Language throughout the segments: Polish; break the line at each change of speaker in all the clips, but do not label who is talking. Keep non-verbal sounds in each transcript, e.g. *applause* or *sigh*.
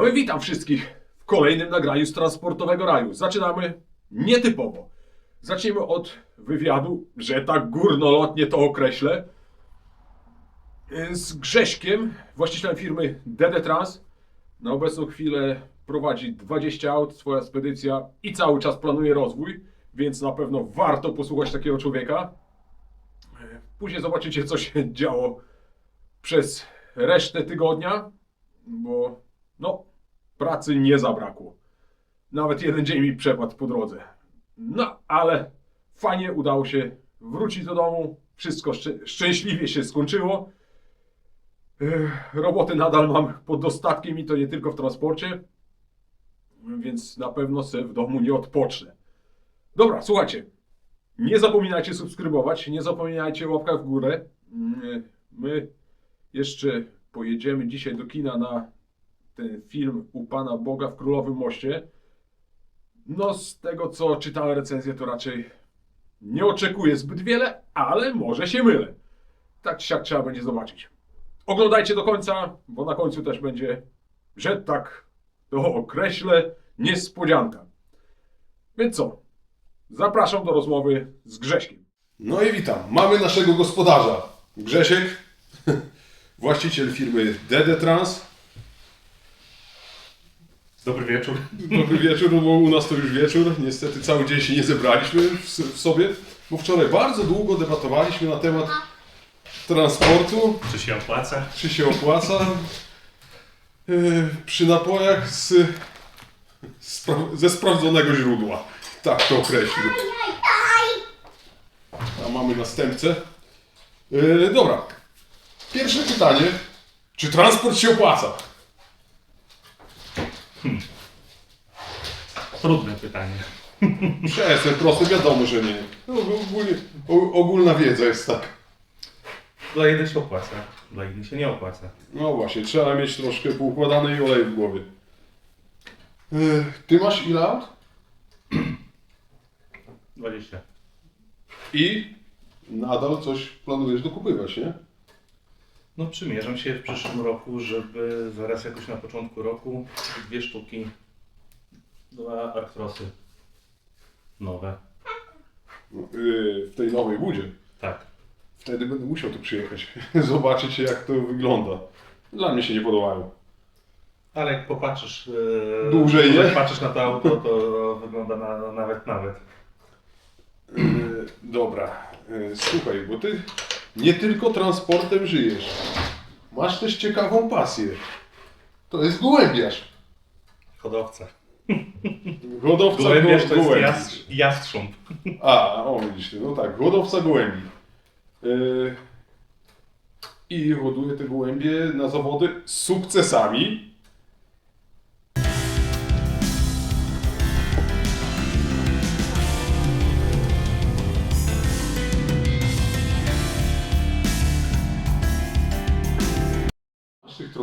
No i witam wszystkich w kolejnym nagraniu z Transportowego Raju. Zaczynamy nietypowo. Zacznijmy od wywiadu, że tak górnolotnie to określę, z Grześkiem, właścicielem firmy DD Trans. Na obecną chwilę prowadzi 20 aut, swoja spedycja i cały czas planuje rozwój, więc na pewno warto posłuchać takiego człowieka. Później zobaczycie, co się *laughs* działo przez resztę tygodnia, bo no, pracy nie zabrakło. Nawet jeden dzień mi przepadł po drodze. No, ale fajnie udało się wrócić do domu. Wszystko szczę- szczęśliwie się skończyło. Ech, Roboty nadal mam pod dostatkiem i to nie tylko w transporcie, więc na pewno se w domu nie odpocznę. Dobra, słuchajcie. Nie zapominajcie subskrybować, nie zapominajcie o łapkach w górę. Mm, My jeszcze pojedziemy dzisiaj do kina na ten film u Pana Boga w Królowym Moście. No, z tego co czytałem recenzję, to raczej nie oczekuję zbyt wiele, ale może się mylę. Tak czy siak trzeba będzie zobaczyć. Oglądajcie do końca, bo na końcu też będzie, że tak to określę, niespodzianka. Więc co? Zapraszam do rozmowy z Grześkiem. No i witam. Mamy naszego gospodarza. Grzesiek, *laughs* właściciel firmy DD Trans.
Dobry wieczór.
Dobry wieczór, no bo u nas to już wieczór. Niestety cały dzień się nie zebraliśmy w, w sobie, bo wczoraj bardzo długo debatowaliśmy na temat transportu,
Czy się opłaca?
czy się opłaca yy, przy napojach z, spra- ze sprawdzonego źródła. Tak to określił. A mamy następcę. Yy, dobra. Pierwsze pytanie. Czy transport się opłaca?
Trudne pytanie.
Przestań, proste, wiadomo, że nie. No, ogólnie, o, ogólna wiedza jest tak.
Dla jednych się opłaca, dla innych się nie opłaca.
No właśnie, trzeba mieć troszkę poukładanej olej w głowie. Yy, ty masz ile aut?
20.
I nadal coś planujesz dokupywać, nie?
No przymierzam się w przyszłym roku, żeby zaraz jakoś na początku roku dwie sztuki, dwa Arcrossy nowe.
Yy, w tej nowej budzie.
Tak.
Wtedy będę musiał tu przyjechać, *laughs* zobaczyć jak to wygląda. Dla mnie się nie podobają.
Ale jak popatrzysz, e,
Dłużej, nie?
jak patrzysz na to auto, to wygląda na, nawet nawet.
Yy, dobra, yy, słuchaj, bo ty nie tylko transportem żyjesz. Masz też ciekawą pasję. To jest gołębiarz.
Hodowca.
Hodowca
Gołębiarz to jest
gołębi.
jas, jastrząb.
A, o widzisz, no tak, hodowca gołębi. Yy, I hoduje te gołębie na zawody z sukcesami.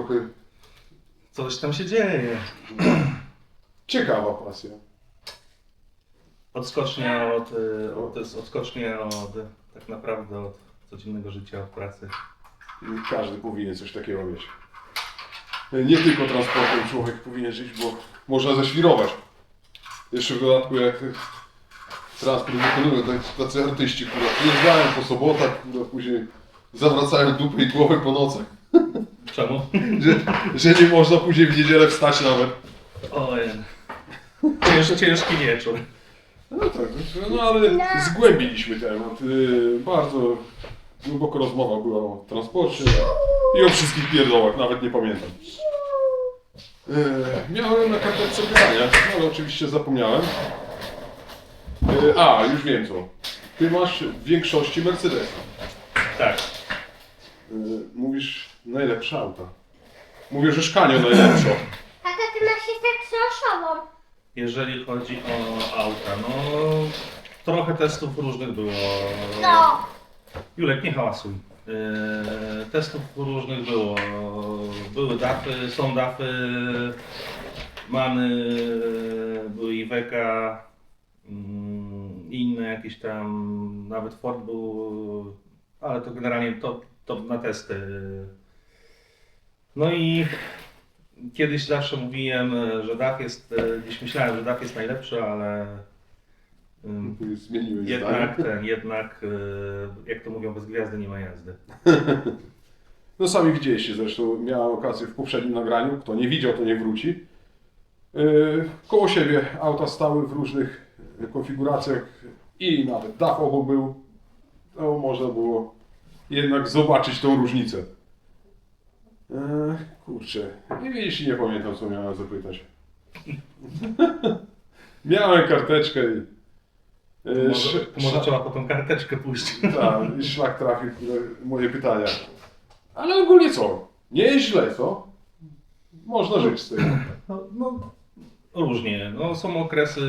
Trochę
Coś tam się dzieje. *clears throat*
ciekawa pasja.
Odskocznia od, y, od, to jest odskocznia od tak naprawdę od codziennego życia, od pracy.
Każdy powinien coś takiego mieć. Nie tylko transportem człowiek powinien żyć, bo można ześwirować. Jeszcze w dodatku jak transport wykonują tak- tacy artyści, które jeżdżają po sobotach, które później zawracają dupę i głowę po nocach.
Czemu? *laughs*
Że, że nie można później w niedzielę wstać nawet.
Ojej. Cięż, ciężki wieczór.
No tak, no ale zgłębiliśmy temat. Yy, Bardzo głęboko rozmowa była o transporcie i o wszystkich pierdołach, nawet nie pamiętam. Yy, Miałem na karteczce pytania, no ale oczywiście zapomniałem. Yy, A, już wiem co. Ty masz w większości Mercedes.
Tak.
Mówisz najlepsze auta. Mówię, że szkanio najlepsze.
Tata, ty masz jeszcze książową.
Jeżeli chodzi o auta, no trochę testów różnych było.
No.
Julek, nie hałasuj. Yy, testów różnych było. Były dafy, są dafy, many, były Iweka, mm, inne jakieś tam, nawet Ford był, ale to generalnie to, to na testy. No i Kiedyś zawsze mówiłem, e, że dach jest, e, gdzieś myślałem, że dach jest najlepszy, ale
Tu już zmieniłeś
jednak
zdanie.
ten, jednak e, jak to mówią, bez gwiazdy nie ma jazdy. *laughs*
No sami widzieliście zresztą, miałem okazję w poprzednim nagraniu, kto nie widział to nie wróci. Koło siebie auta stały w różnych konfiguracjach i nawet dach obok był. To można było jednak zobaczyć tą różnicę. Yy, kurczę, nie widzisz, nie pamiętam co miałem zapytać. *laughs* miałem karteczkę i... Yy,
Może,
sz-
może trzeba po tą karteczkę pójść. *laughs*
tak, i szlak trafił w moje pytania. *laughs* Ale ogólnie co? Nie jest źle, co? Można żyć z tym.
No, no, różnie. No, są okresy,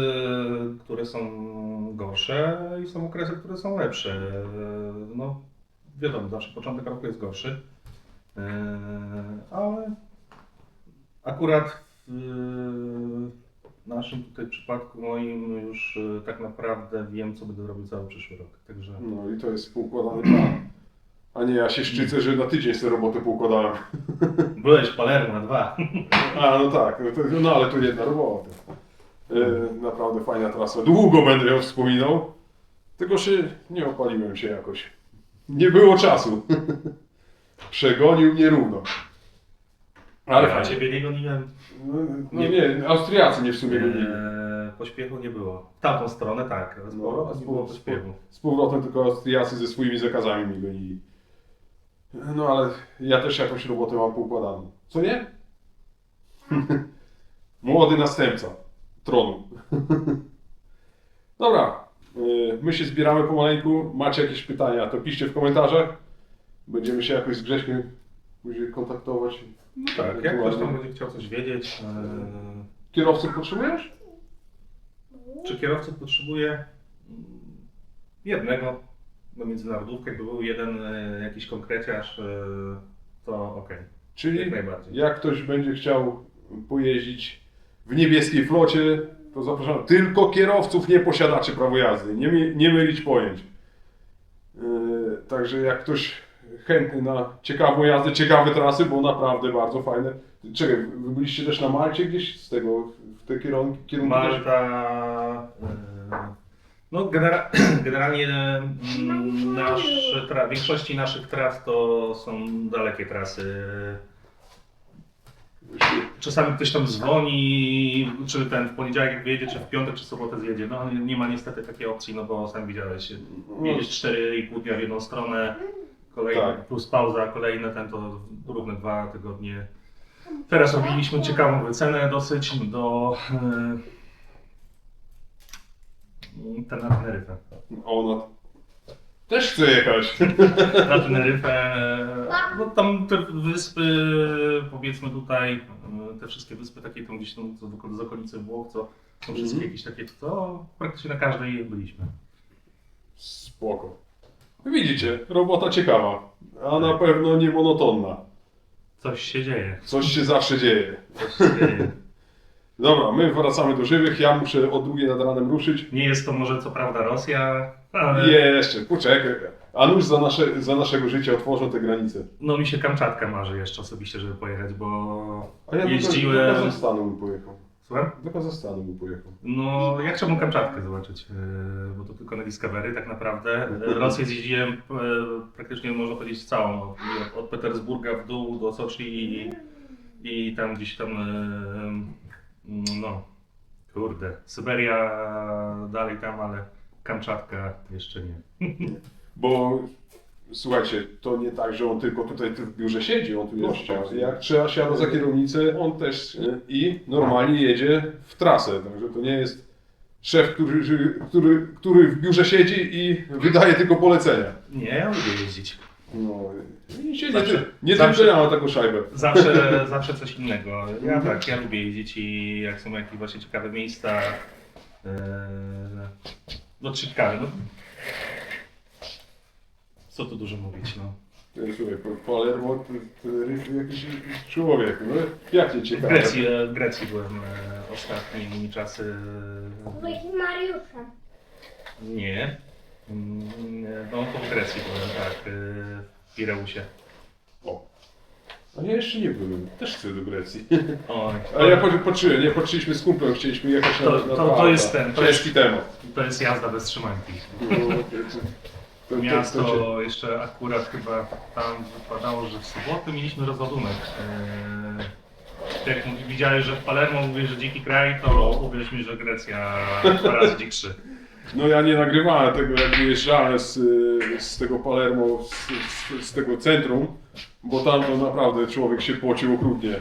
które są gorsze i są okresy, które są lepsze. No, wiadomo, zawsze początek roku jest gorszy. Eee, Ale akurat w naszym tutaj przypadku moim już e, tak naprawdę wiem, co będę robił cały przyszły rok. Także
No i to jest poukładany plan. A nie, ja się szczycę, że na tydzień sobie robotę poukładałem. *laughs*
byłeś w Palermo na dwa.
A, no tak, no, to, no ale to jedna robota. E, naprawdę fajna trasa. Długo będę ją wspominał. Tylko że nie opaliłem się jakoś. Nie było czasu. *laughs* Przegonił mnie równo. Ale
ja
fajnie.
ciebie nie goniłem.
No, no nie, Austriacy nie w sumie gonili.
Eee, pośpiechu nie było. W tamtą stronę tak, z
No,
powrotem
z
nie było
powrotem-
pośpiechu.
Z powrotem tylko Austriacy ze swoimi zakazami mi gonili. No ale ja też jakąś robotę mam poukładaną. Co nie? *laughs* Młody następca tronu. *laughs* Dobra, y, my się zbieramy pomaleńku. Macie jakieś pytania, to piszcie w komentarzach. Będziemy się jakoś z Grześkiem później kontaktować.
No tak, jak ktoś tam będzie chciał coś wiedzieć, eee,
Kierowców potrzebujesz?
czy kierowców potrzebuje mm, jednego do międzynarodówki, jakby był jeden e, jakiś konkreciarz, e, to okej, jak
Czyli
najbardziej.
jak ktoś będzie chciał pojeździć w niebieskiej flocie, to zapraszam. Tylko kierowców, nie posiadaczy prawa jazdy. Nie, mi- nie mylić pojęć. Yy, także jak ktoś chętny na ciekawą jazdę, ciekawe trasy, bo naprawdę bardzo fajne. Czekaj, wy byliście też na Malcie gdzieś z tego, w te kierunki? kierunki też?
Malta, e, no genera *clears throat* generalnie mm, nasze tra- większości naszych tras to są dalekie trasy. Czasami ktoś tam dzwoni, czy ten w poniedziałek jak wyjedzie, czy w piątek, czy w sobotę zjedzie. No nie- nie ma niestety takiej opcji, no bo sam widziałeś, jedziesz 4,5 dnia w jedną stronę, kolejne,
Tak.
plus pauza, kolejne ten to równe dwa tygodnie. Teraz robiliśmy ciekawą wycenę dosyć do ten na Teneryfę.
Ona też chce jechać.
Na Teneryfę, no tam te wyspy, powiedzmy tutaj, yy, te wszystkie wyspy takie tam gdzieś tam z- z okolicy Włoch, co są wszystkie
Mhm.
jakieś takie, to praktycznie na każdej byliśmy.
Spoko. Widzicie, robota ciekawa, a na pewno nie monotonna.
Coś się dzieje,
Coś się zawsze dzieje.
coś się dzieje. *laughs*
Dobra, my wracamy do żywych. Ja muszę o drugiej nad ranem ruszyć.
Nie jest to może co prawda Rosja, ale
Jeszcze, poczekaj. A nuż za, nasze, za naszego życia otworzą te granice.
no mi się Kamczatka marzy jeszcze osobiście, żeby pojechać, bo
A ja do, do
jeździłem...
Kazachstanu bym pojechał.
Słucham?
Do Kazachstanu bym pojechał.
No, ja chciałbym Kamczatkę zobaczyć, yy, bo to tylko na Discovery tak naprawdę. Yy, Rosję zjeździłem yy, praktycznie można powiedzieć całą, od, od Petersburga w dół do Soczi i, i tam gdzieś tam, yy, no, kurde, Syberia dalej tam, ale Kamczatka jeszcze nie.
Bo słuchajcie, to nie tak, że on tylko tutaj w biurze siedzi, on tu jest. Jak trzeba siada za kierownicę, on też e, i normalnie jedzie w trasę. Także to nie jest szef, który, który, który w biurze siedzi i wydaje tylko polecenia.
Nie, ja lubię jeździć.
No, nie,
Zawsze-
nie
zawsze-
ja mam taką szajbę.
Zawsze, *laughs* zawsze coś innego. Ja tak, ja lubię jeździć i jak są jakieś właśnie ciekawe miejsca, yy, no ciekawe, no. Co tu dużo mówić, no.
Po- Palermo to, to jakiś człowiek, no jak nie
W
ciekawe.
Grecji, w Grecji byłem e, ostatnie czasy.
Byłeś z Mariuszem.
Nie. Mm, No to w Grecji byłem, tak, e, w Pireusie.
O. A ja jeszcze nie byłem. Też chcę do Grecji.
Oj, *laughs*
Ale ja po- patrzyłem, nie patrzyliśmy z kumplem, chcieliśmy jechać
To-
na, na
to-
dwa
to jest ten, to
Ciężki temat.
to jest jazda bez trzymanki.
No, to- to- to-
Miasto
to-
jeszcze akurat chyba tam wypadało, że w sobotę mieliśmy rozładunek. Eee, Jak mówi- widziałeś, że w Palermo mówisz, że dziki kraj, to uwierz mi, że Grecja dwa razy dzikszy.
No ja nie nagrywałem tego, jak wyjeżdżałem z, y, z tego Palermo, z, z, z tego centrum, bo tam to naprawdę człowiek się pocił okrutnie.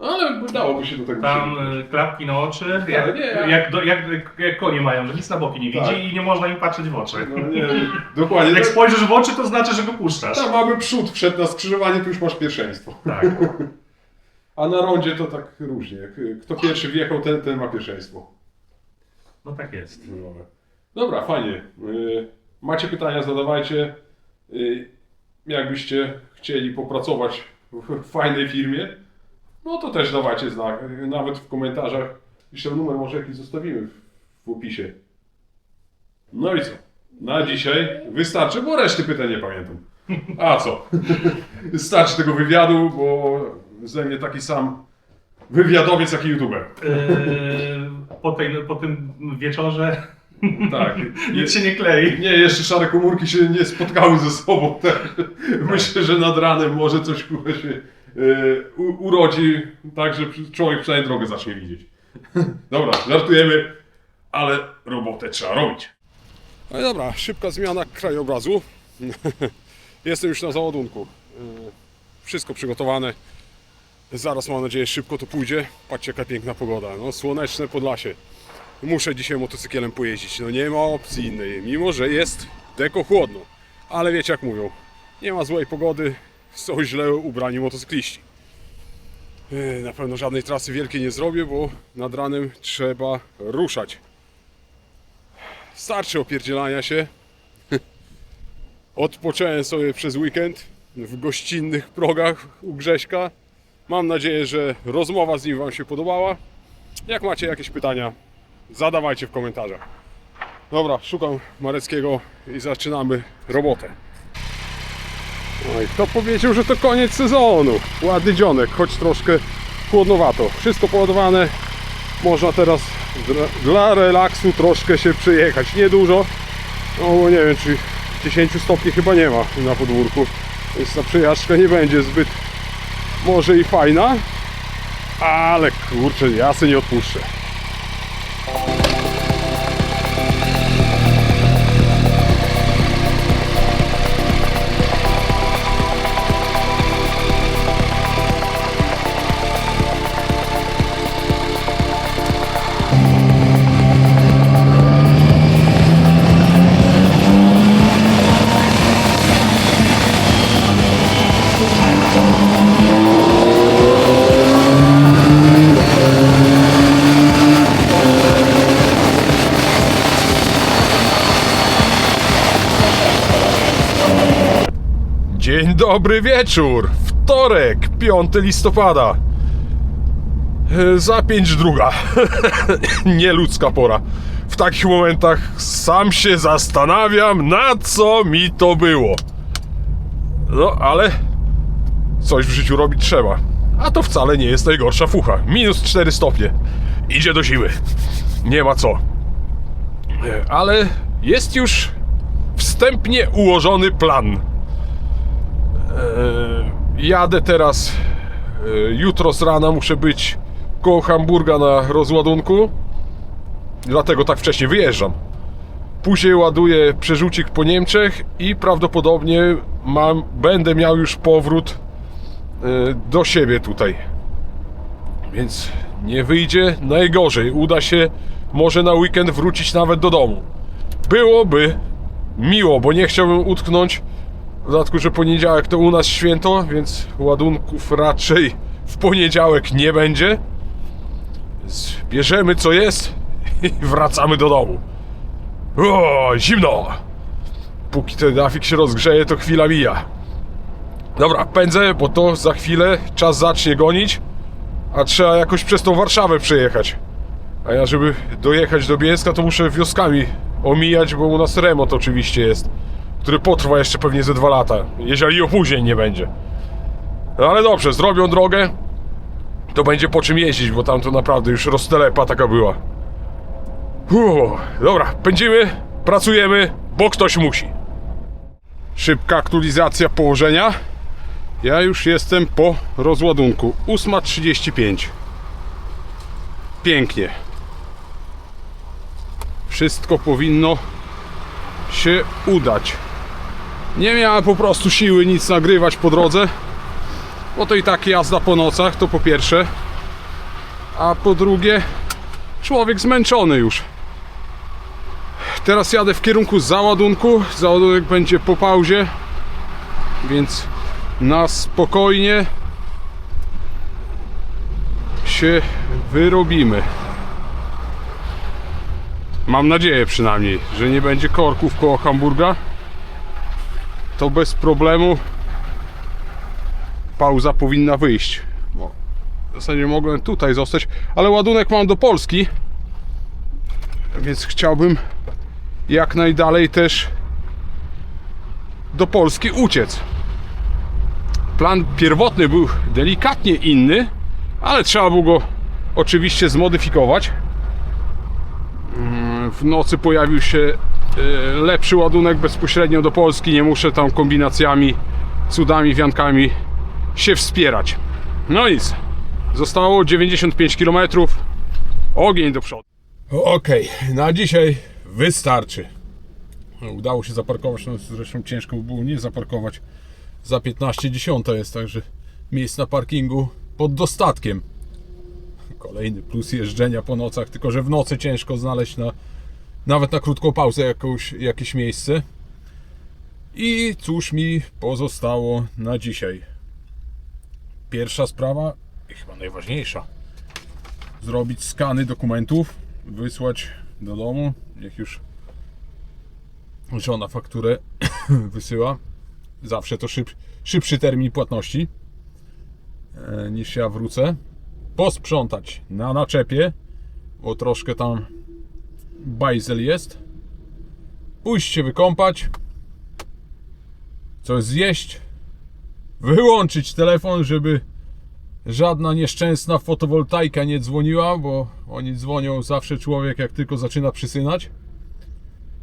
Ale dałoby się do tego
Tam e, klapki na oczy, jak,
nie, ja-
jak, do, jak, jak konie mają, że nic na boki nie widzi
Tak.
i nie można im patrzeć w oczy.
No nie, dokładnie. *laughs*
Jak
Tak,
spojrzysz w oczy, to znaczy, że go puszczasz.
tam mamy przód wszedł na skrzyżowanie, to już masz pierwszeństwo.
Tak. *laughs*
A na rondzie to tak różnie. Kto pierwszy wjechał, ten, ten ma pierwszeństwo.
No tak jest.
Dobra, Dobra fajnie. Y, Macie pytania, zadawajcie. Y, Jakbyście chcieli popracować w fajnej firmie, no to też dawajcie znak. Nawet w komentarzach. Jeszcze numer może jakiś zostawimy w, opisie. No i co? Na dzisiaj wystarczy, bo reszty pytań nie pamiętam. A co? Starczy tego wywiadu, bo ze mnie taki sam wywiadowiec, jak i youtuber.
Eee, po, tej, po tym wieczorze
Tak.
nic się nie klei.
Nie, jeszcze szare komórki się nie spotkały ze sobą. Tak. Myślę, że nad ranem może coś kurwa się u, urodzi, tak że człowiek przynajmniej drogę zacznie widzieć. *laughs* Dobra, żartujemy, ale robotę trzeba robić. No i dobra, szybka zmiana krajobrazu. *laughs* Jestem już na załadunku. E, Wszystko przygotowane. Zaraz mam nadzieję szybko to pójdzie. Patrzcie jaka piękna pogoda. No, słoneczne Podlasie. Muszę dzisiaj motocyklem pojeździć. No nie ma opcji innej, mimo że jest deko chłodno. Ale wiecie jak mówią, nie ma złej pogody, są źle ubrani motocykliści. Yy, Na pewno żadnej trasy wielkiej nie zrobię, bo nad ranem trzeba ruszać. Starczy opierdzielania się. Odpocząłem sobie przez weekend w gościnnych progach u Grześka. Mam nadzieję, że rozmowa z nim Wam się podobała. Jak macie jakieś pytania, zadawajcie w komentarzach. Dobra, szukam Mareckiego i zaczynamy robotę. No i kto powiedział, że to koniec sezonu? Ładny dzionek, choć troszkę chłodnowato. Wszystko poładowane. Można teraz dla, relaksu troszkę się przejechać. Niedużo, no nie wiem, czy 10 stopni chyba nie ma na podwórku. Więc ta przejażdżka nie będzie zbyt może i fajna, ale kurczę, ja sobie nie odpuszczę. Dobry wieczór. Wtorek, 5 listopada. E, Za pięć druga. *laughs* Nieludzka pora. W takich momentach sam się zastanawiam, na co mi to było. No, ale coś w życiu robić trzeba. A to wcale nie jest najgorsza fucha. Minus 4 stopnie. Idzie do siły. Nie ma co. E, Ale jest już wstępnie ułożony plan. E, jadę teraz. E, jutro z rana muszę być koło Hamburga na rozładunku. Dlatego tak wcześnie wyjeżdżam. Później ładuję przerzucik po Niemczech i prawdopodobnie mam, będę miał już powrót e, do siebie tutaj. Więc nie wyjdzie najgorzej. Uda się może na weekend wrócić nawet do domu. Byłoby miło, bo nie chciałbym utknąć w dodatku, że poniedziałek to u nas święto, więc ładunków raczej w poniedziałek nie będzie. Więc bierzemy co jest *laughs* i wracamy do domu. O, zimno! Póki ten grafik się rozgrzeje, to chwila mija. Dobra, pędzę, bo to za chwilę czas zacznie gonić, a trzeba jakoś przez tą Warszawę przejechać. A ja, żeby dojechać do Bielska, to muszę wioskami omijać, bo u nas remont oczywiście jest, który potrwa jeszcze pewnie ze dwa lata, jeżeli opóźnień nie będzie. No ale dobrze, zrobią drogę, to będzie po czym jeździć, bo tam to naprawdę już roztelepa taka była. Uff, dobra, pędzimy, pracujemy, bo ktoś musi. Szybka aktualizacja położenia. Ja już jestem po rozładunku. 8.35. Pięknie. Wszystko powinno się udać. Nie miałem po prostu siły nic nagrywać po drodze. Bo to i tak jazda po nocach, to po pierwsze. A po drugie, człowiek zmęczony już. Teraz jadę w kierunku załadunku. Załadunek będzie po pauzie. Więc na spokojnie się wyrobimy. Mam nadzieję przynajmniej, że nie będzie korków koło Hamburga. To bez problemu pauza powinna wyjść. Bo w zasadzie mogłem tutaj zostać, ale ładunek mam do Polski. Więc chciałbym jak najdalej też do Polski uciec. Plan pierwotny był delikatnie inny, ale trzeba było go oczywiście zmodyfikować. Mm, W nocy pojawił się lepszy ładunek bezpośrednio do Polski. Nie muszę tam kombinacjami, cudami, wiankami się wspierać. No nic. Zostało 95 km. Ogień do przodu. Okej, na dzisiaj wystarczy. Udało się zaparkować, no zresztą ciężko by było nie zaparkować. Za 15 dziesiąta jest, także miejsc na parkingu pod dostatkiem. Kolejny plus jeżdżenia po nocach, tylko że w nocy ciężko znaleźć na, nawet na krótką pauzę jakąś, jakieś miejsce. I cóż mi pozostało na dzisiaj? Pierwsza sprawa, i chyba najważniejsza. Zrobić skany dokumentów, wysłać do domu. Niech już żona fakturę *coughs* wysyła. Zawsze to szyb, szybszy termin płatności e, niż ja wrócę. Posprzątać na naczepie, bo troszkę tam bajzel jest. Pójść się wykąpać. Coś zjeść. Wyłączyć telefon, żeby żadna nieszczęsna fotowoltaika nie dzwoniła, bo oni dzwonią zawsze człowiek jak tylko zaczyna przysynać.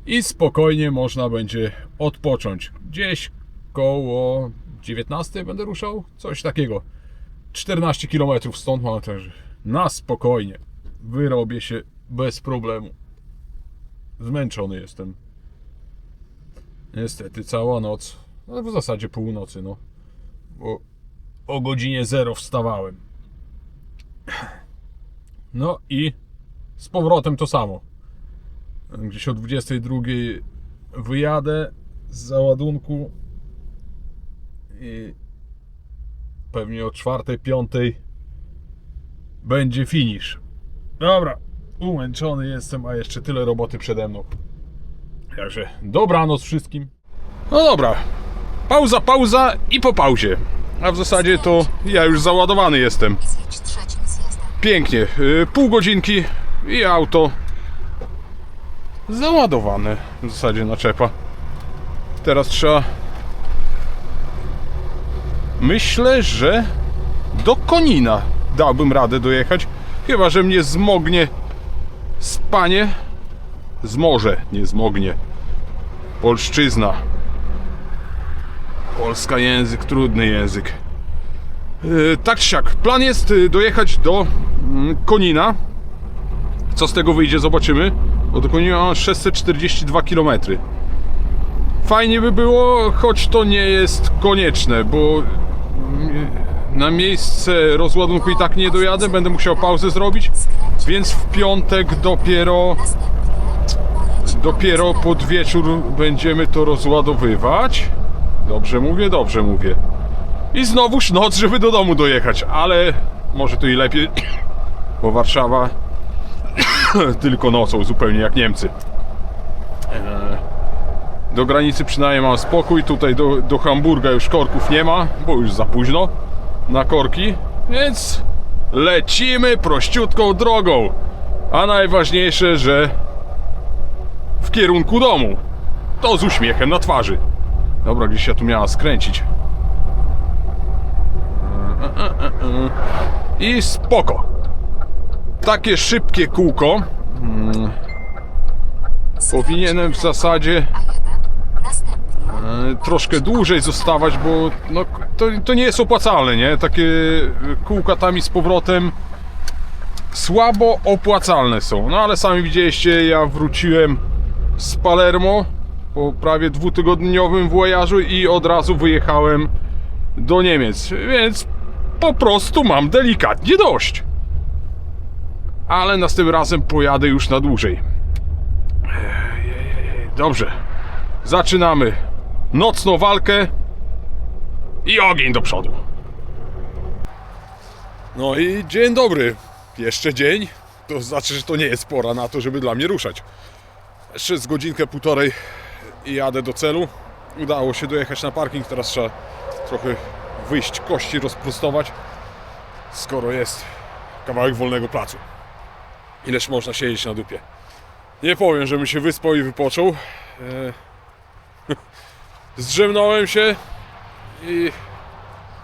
I spokojnie można będzie odpocząć. Gdzieś koło 19 będę ruszał, coś takiego. 14 km stąd mam także na spokojnie. Wyrobię się bez problemu. Zmęczony jestem. Niestety cała noc, no w zasadzie północy, no. Bo o godzinie 0 wstawałem. No i z powrotem to samo. Gdzieś o 22 wyjadę z załadunku i pewnie o 4, 5 będzie finish. Dobra, umęczony jestem, a jeszcze tyle roboty przede mną. Także dobranoc wszystkim. No dobra, pauza, pauza i po pauzie. A w zasadzie to ja już załadowany jestem. Pięknie, y, pół godzinki i auto załadowane w zasadzie naczepa. Teraz trzeba myślę, że do Konina dałbym radę dojechać, chyba że mnie zmognie spanie zmoże, nie zmognie polszczyzna Polska język, trudny język. Yy, tak czy siak, plan jest y, dojechać do mm, Konina. Co z tego wyjdzie, zobaczymy. Bo do Konina mam 642 km. Fajnie by było, choć to nie jest konieczne, bo mm, na miejsce rozładunku i tak nie dojadę, będę musiał pauzę zrobić, więc w piątek dopiero dopiero pod wieczór będziemy to rozładowywać. Dobrze mówię, dobrze mówię. I znowuż noc, żeby do domu dojechać, ale może to i lepiej, *coughs* bo Warszawa *coughs* tylko nocą, zupełnie jak Niemcy. Do granicy przynajmniej mam spokój, tutaj do, do Hamburga już korków nie ma, bo już za późno na korki, więc lecimy prościutką drogą. A najważniejsze, że w kierunku domu. To z uśmiechem na twarzy. Dobra, gdzieś ja tu miała skręcić. I spoko. Takie szybkie kółko. mm, Powinienem w zasadzie
A1. Następnie
troszkę dłużej zostawać, bo no, to, to nie jest opłacalne, nie? Takie e, kółka tam i z powrotem słabo opłacalne są. No ale sami widzieliście, ja wróciłem z Palermo po prawie dwutygodniowym wojażu i od razu wyjechałem do Niemiec, więc po prostu mam delikatnie dość. Ale następnym razem pojadę już na dłużej. Dobrze. Zaczynamy nocną walkę i ogień do przodu. No i dzień dobry. Jeszcze dzień. To znaczy, że to nie jest pora na to, żeby dla mnie ruszać. Jeszcze z godzinkę, półtorej jadę do celu. Udało się dojechać na parking. Teraz trzeba trochę wyjść, kości rozprostować, skoro jest kawałek wolnego placu. Ileż można siedzieć na dupie. Nie powiem, żebym się wyspał i wypoczął. E, *laughs* Zdrzemnąłem się i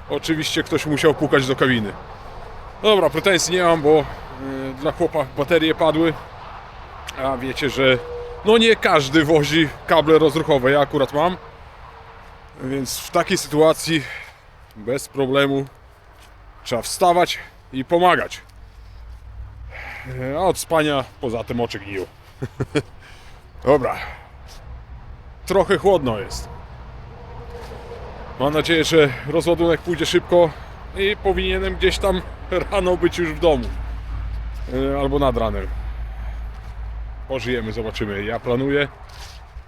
oczywiście ktoś musiał pukać do kabiny. Dobra, pretensji nie mam, bo e, dla chłopa baterie padły. A wiecie, że no nie każdy wozi kable rozruchowe. Ja akurat mam. Więc w takiej sytuacji bez problemu trzeba wstawać i pomagać. A od spania poza tym oczy gniją. *laughs* Dobra. Trochę chłodno jest. Mam nadzieję, że rozładunek pójdzie szybko i powinienem gdzieś tam rano być już w domu. E, Albo nad ranem. Pożyjemy, zobaczymy. Ja planuję,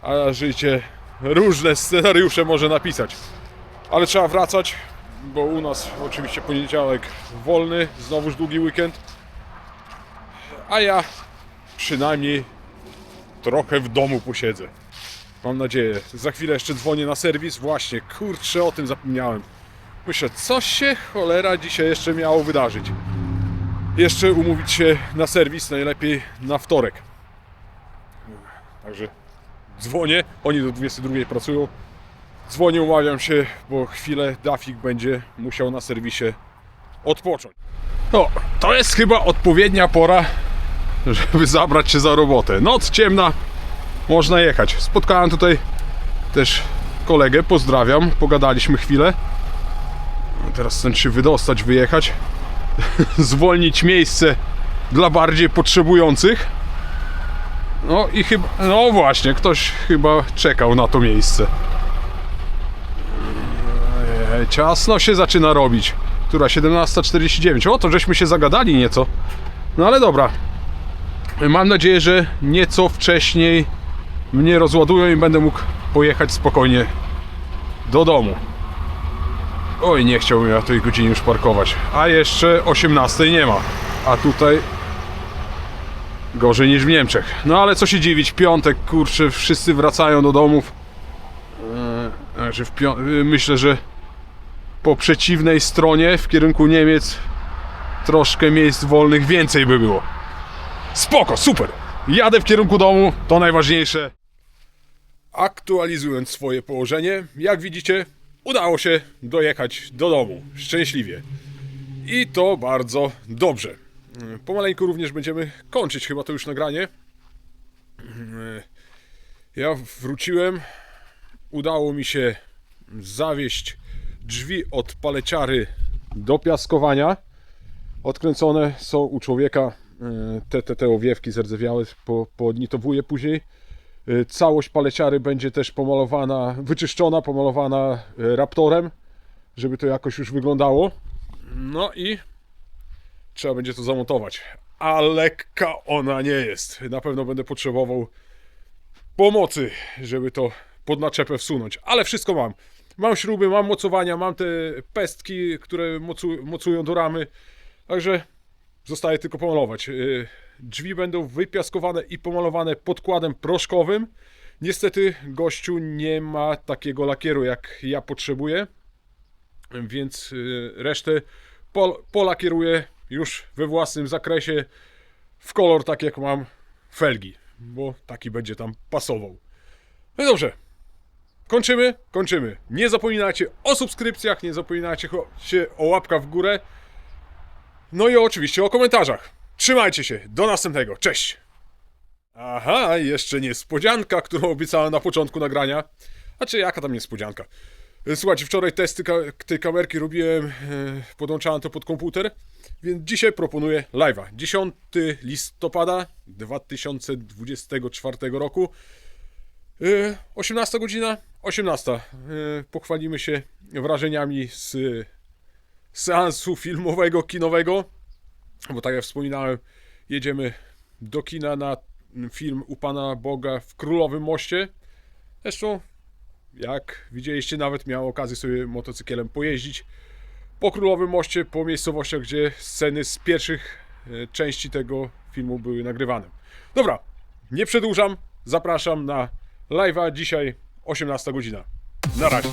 a życie różne scenariusze może napisać. Ale trzeba wracać, bo u nas oczywiście poniedziałek wolny, znowuż długi weekend. A ja przynajmniej trochę w domu posiedzę. Mam nadzieję. Za chwilę jeszcze dzwonię na serwis. Właśnie, kurczę, o tym zapomniałem. Myślę, co się cholera dzisiaj jeszcze miało wydarzyć. Jeszcze umówić się na serwis, najlepiej na wtorek. Także dzwonię, oni do 22 pracują. Dzwonię, umawiam się, bo chwilę Dafik będzie musiał na serwisie odpocząć. No, to jest chyba odpowiednia pora, żeby zabrać się za robotę. Noc ciemna, można jechać. Spotkałem tutaj też kolegę, pozdrawiam, pogadaliśmy chwilę. Teraz chcę się wydostać, wyjechać, *laughs* zwolnić miejsce dla bardziej potrzebujących. No i chyba, no właśnie, ktoś chyba czekał na to miejsce. Ej, Ciasno się zaczyna robić. Która 17.49. O, to żeśmy się zagadali nieco. No ale dobra. Mam nadzieję, że nieco wcześniej mnie rozładują i będę mógł pojechać spokojnie do domu. Oj, nie chciałbym ja tej godzinie już parkować. A jeszcze 18 nie ma. A tutaj gorzej niż w Niemczech. No ale co się dziwić, piątek, kurczę, wszyscy wracają do domów. Także pią- y, myślę, że po przeciwnej stronie, w kierunku Niemiec, troszkę miejsc wolnych więcej by było. Spoko, super. Jadę w kierunku domu, to najważniejsze. Aktualizując swoje położenie, jak widzicie, udało się dojechać do domu szczęśliwie. I to bardzo dobrze. Pomaleńku również będziemy kończyć chyba to już nagranie. Ja wróciłem. Udało mi się zawieść drzwi od paleciary do piaskowania. Odkręcone są u człowieka e, te, te, te owiewki zardzewiałe, po, poodnitowuję później. E, Całość paleciary będzie też pomalowana, wyczyszczona, pomalowana e, raptorem, żeby to jakoś już wyglądało. No i trzeba będzie to zamontować. A lekka ona nie jest. Na pewno będę potrzebował pomocy, żeby to pod naczepę wsunąć. Ale wszystko mam. Mam śruby, mam mocowania, mam te pestki, które mocu, mocują do ramy. Także zostaje tylko pomalować. Drzwi będą wypiaskowane i pomalowane podkładem proszkowym. Niestety gościu nie ma takiego lakieru jak ja potrzebuję, więc yy, resztę pol, polakieruję już we własnym zakresie w kolor tak jak mam felgi, bo taki będzie tam pasował. No dobrze, kończymy, kończymy. Nie zapominajcie o subskrypcjach, nie zapominajcie cho- się o łapkach w górę. No i oczywiście o komentarzach. Trzymajcie się, do następnego, cześć! Aha, jeszcze niespodzianka, którą obiecałem na początku nagrania. A czy jaka tam niespodzianka? Słuchajcie, wczoraj testy ka- tej kamerki robiłem, e, podłączałem to pod komputer, więc dzisiaj proponuję live'a. 10 listopada 2024 roku. E, 18 godzina, 18. E, Pochwalimy się wrażeniami z seansu filmowego, kinowego. Bo tak jak wspominałem, jedziemy do kina na film u Pana Boga w Królowym Moście. Zresztą, jak widzieliście, nawet miałem okazję sobie motocyklem pojeździć po Królowym Moście, po miejscowościach, gdzie sceny z pierwszych e, części tego filmu były nagrywane. Dobra, nie przedłużam, zapraszam na live'a dzisiaj 18 godzina. Na razie.